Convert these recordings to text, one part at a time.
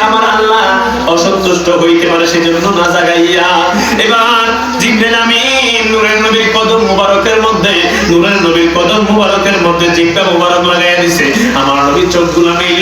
আমার আল্লাহ অসন্তুষ্ট হইতে পারে, সেজন্য না জাগাইয়া। এবার নবীর কদম মুবারকের মধ্যে, নূরের নবীর কদম মুবারকের মধ্যে জিব্বা মুবারক লাগাইয়া দিছে। আমার নবীর চোখগুলো মিলা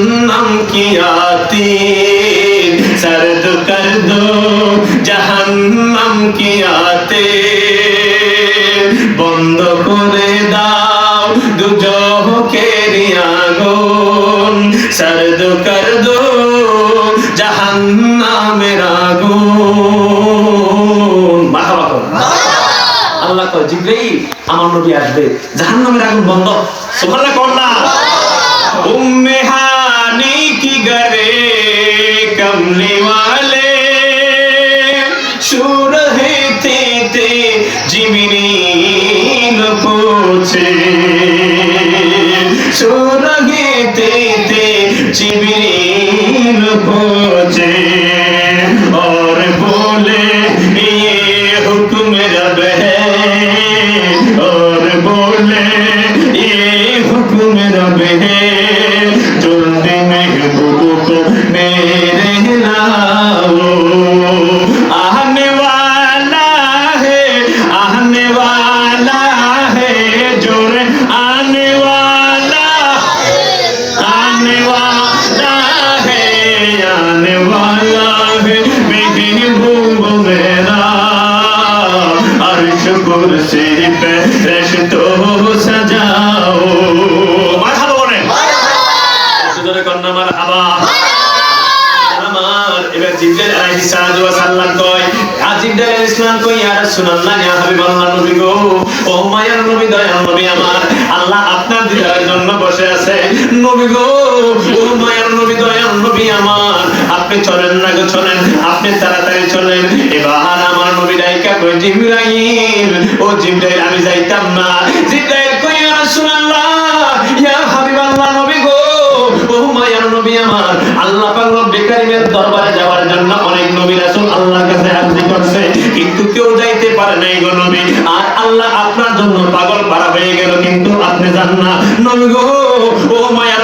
जहन्नम की आती सर्द कर दो जहन्नम की आते বন্ধ করে দাও দুজোকের আগুন সরদ কর দো জাহান্নামের আগুন মারহাবা করো। আল্লাহ কয় জিব্রাইল আমার নবী আসবে জাহান্নামের আগুন বন্ধ সুবহানাল্লাহ কোন না উম্মে गरे कमली वाले ইয়া রাসূলুল্লাহ ইয়া হাবিবাল্লাহ নবী গো। ও মায়ার নবী দয়াল নবী আমার। আল্লাহ আপনার দিদারের জন্য বসে আছে। নবী গো, ও মায়ার নবী দয়াল নবী আমার। আপনি চলেন না গো, চলেন। আপনি তাড়াতাড়ি চলেন। এবার আমার নবী ডাইকা কয়, জিব্রাইল, ও জিব্রাইল, আমি যাইতাম না। জিব্রাইল কয়, ইয়া রাসূলুল্লাহ, ইয়া হাবিবাল্লাহ নবী গো, ও মায়ার নবী আমার। আল্লাহ পাক রব্বে কারীমের দরবারে যাওয়ার জন্য অনেক নবী রাসূল আল্লাহর কাছে আরজি করছে। কিন্তু কেউ যাইতে পারে গেল আর আল্লাহ আপনার জন্য পাগল পারা হয়ে গেল, কিন্তু আপনি জান না। নবী গো, ও মায়ার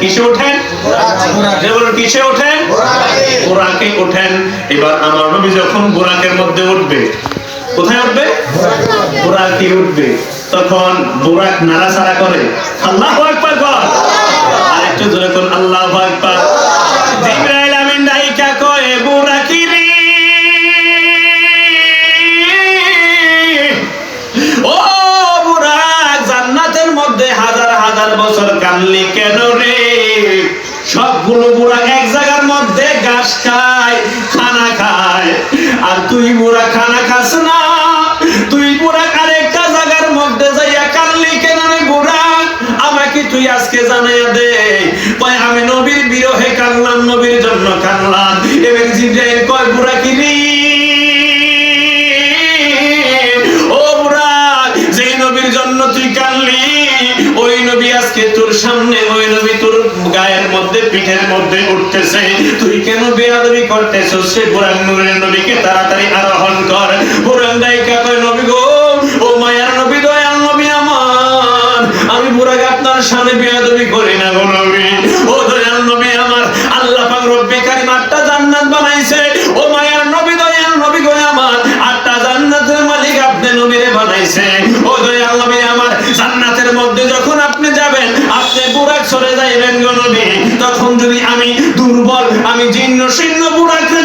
কিসে ওঠেন? বলুন কিসে ওঠেন? বোরাকে। ওঠেন। এবার আমার নবী যখন বোরাকের মধ্যে উঠবে কোথায় উঠবে? বোরাকে। উঠবে। তখন বোরাক নাড়াচাড়া করে আল্লাহ একবার বল আরেকটু জোরে কোন আল্লাহ আকবার। সবগুলো বুড়া এক জায়গার মধ্যে ঘাস খায়, খানা খায়। আর তুই বুড়া খানা খাস না তুই বুড়া আরেকটা জায়গার মধ্যে যাইয়া কেন বুড়া আমাকে তুই আজকে জানাইয়া দে। আমি নবীর বিরহে নবীর জন্য এবার কয় বুড়া কি রে ও বুড়া যেই নবীর জন্য তুই কানলি ওই নবী আজকে তোর সামনে তোর গায়ের মধ্যে, পিঠের মধ্যে উঠতেছে। তুই কেন বেয়াদবি করতেছ সে বুড়ান নূরের নবীকে তাড়াতাড়ি আরোহণ কর। বুড়ান দায়িকা কয়, নবী গো, ও মায়ার নবী, দয়াল নবী আমার। আমি বুড়াকে আপনার সামনে দুর্বল আমি জীর্ণ শীর্ণ বুড়াকে